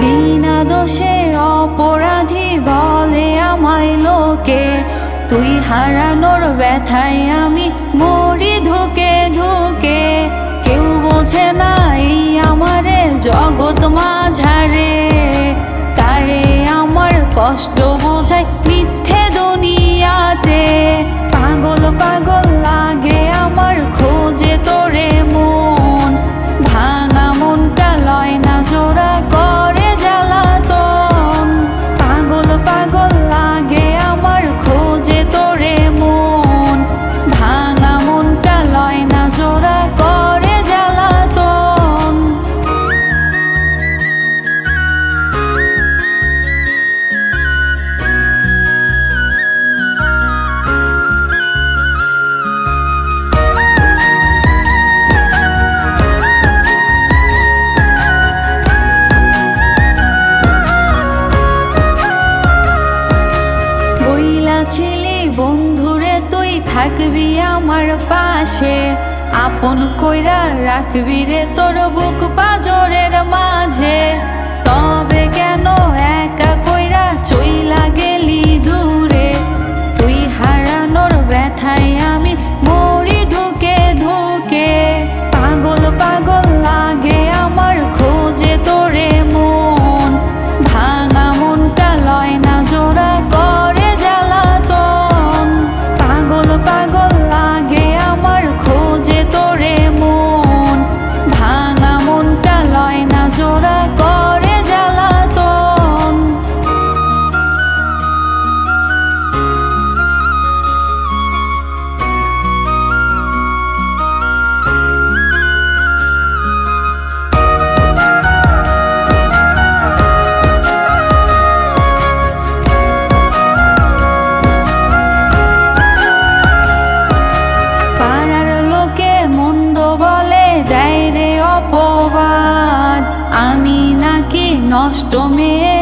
বিনা দোষে অপরাধী বলে আমায় লোকে। তুই হারানোর ব্যথায় আমি মরি ধুকে ধুকে। কেউ বোঝে না এই আমারে জগৎ মা থাকবি আমার পাশে। আপন কইরা রাখবি রে তোর বুক পাজরের মাঝে। নষ্ট মেয়ে